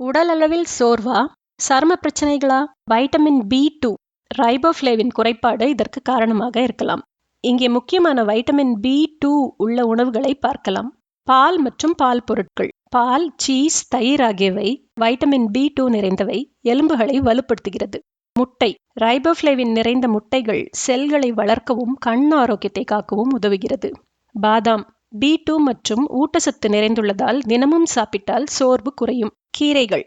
உடலளவில் சோர்வா? சரும பிரச்சனைகளா? வைட்டமின் பி டூ ரைபோஃப்ளேவின் குறைபாடு இதற்கு காரணமாக இருக்கலாம். இங்கே முக்கியமான வைட்டமின் பி டூ உள்ள உணவுகளை பார்க்கலாம். பால் மற்றும் பால் பொருட்கள். பால் சீஸ் தயிர் ஆகியவை வைட்டமின் பி டூ நிறைந்தவை எலும்புகளை வலுப்படுத்துகிறது. முட்டை. ரைபோஃப்ளேவின் நிறைந்த முட்டைகள் செல்களை வளர்க்கவும் கண் ஆரோக்கியத்தை காக்கவும் உதவுகிறது. பாதாம். பி டூ மற்றும் ஊட்டச்சத்து நிறைந்துள்ளதால் தினமும் சாப்பிட்டால் சோர்வு குறையும். கீரைகள்.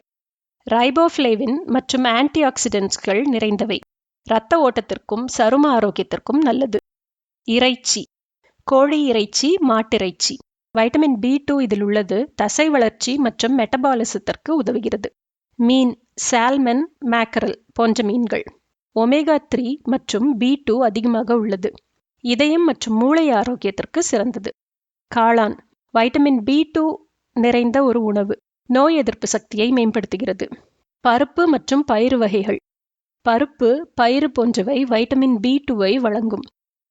ரைபோஃப்ளேவின் மற்றும் ஆன்டி ஆக்சிடென்ட்ஸ்கள் நிறைந்தவை. இரத்த ஓட்டத்திற்கும் சரும ஆரோக்கியத்திற்கும் நல்லது. இறைச்சி. கோழி இறைச்சி மாட்டிறைச்சி வைட்டமின் பி டூ இதில் உள்ளது. தசை வளர்ச்சி மற்றும் மெட்டபாலிசத்திற்கு உதவுகிறது. மீன். சால்மன் மேக்கரல் போன்ற மீன்கள். ஒமேகா த்ரீ மற்றும் பி டூ அதிகமாக உள்ளது. இதயம் மற்றும் மூளை ஆரோக்கியத்திற்கு சிறந்தது. காளான். வைட்டமின் பி டூ நிறைந்த ஒரு உணவு. நோய் எதிர்ப்பு சக்தியை மேம்படுத்துகிறது. பருப்பு மற்றும் பயிறு வகைகள். பருப்பு பயிறு போன்றவை வைட்டமின் பி டூவை வழங்கும்.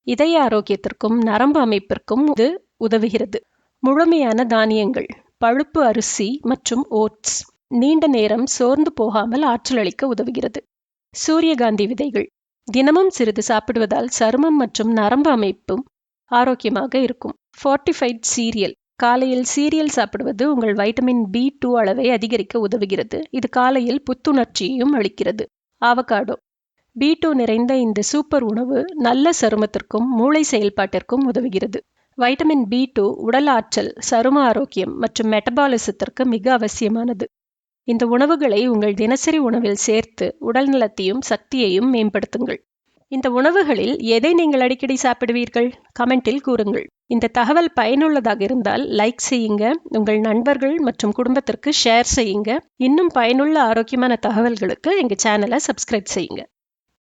இதய ஆரோக்கியத்திற்கும் நரம்பு அமைப்பிற்கும் இது உதவுகிறது. முழுமையான தானியங்கள் பழுப்பு அரிசி மற்றும் ஓட்ஸ். நீண்ட நேரம் சோர்ந்து போகாமல் ஆற்றல் அளிக்க உதவுகிறது. சூரியகாந்தி விதைகள். தினமும் சிறிது சாப்பிடுவதால் சருமம் மற்றும் நரம்பு அமைப்பும் ஆரோக்கியமாக இருக்கும். ஃபார்ட்டிஃபைட் சீரியல் காலையில் சீரியல் சாப்பிடுவது உங்கள் வைட்டமின் பி டூ அளவை அதிகரிக்க உதவுகிறது. இது காலையில் புத்துணர்ச்சியையும் அளிக்கிறது. ஆவகாடோ பி டூ நிறைந்த இந்த சூப்பர் உணவு நல்ல சருமத்திற்கும் மூளை செயல்பாட்டிற்கும் உதவுகிறது. வைட்டமின் பி டூ உடல் ஆற்றல் சரும ஆரோக்கியம் மற்றும் மெட்டபாலிசத்திற்கு மிக அவசியமானது. இந்த உணவுகளை உங்கள் தினசரி உணவில் சேர்த்து உடல் நலத்தையும் சக்தியையும் மேம்படுத்துங்கள். இந்த உணவுகளில் எதை நீங்கள் அடிக்கடி சாப்பிடுவீர்கள்? கமெண்டில் கூறுங்கள். இந்த தகவல் பயனுள்ளதாக இருந்தால் லைக் செய்யுங்க. உங்கள் நண்பர்கள் மற்றும் குடும்பத்திற்கு ஷேர் செய்யுங்க. இன்னும் பயனுள்ள ஆரோக்கியமான தகவல்களுக்கு எங்கள் சேனலை சப்ஸ்கிரைப் செய்யுங்க.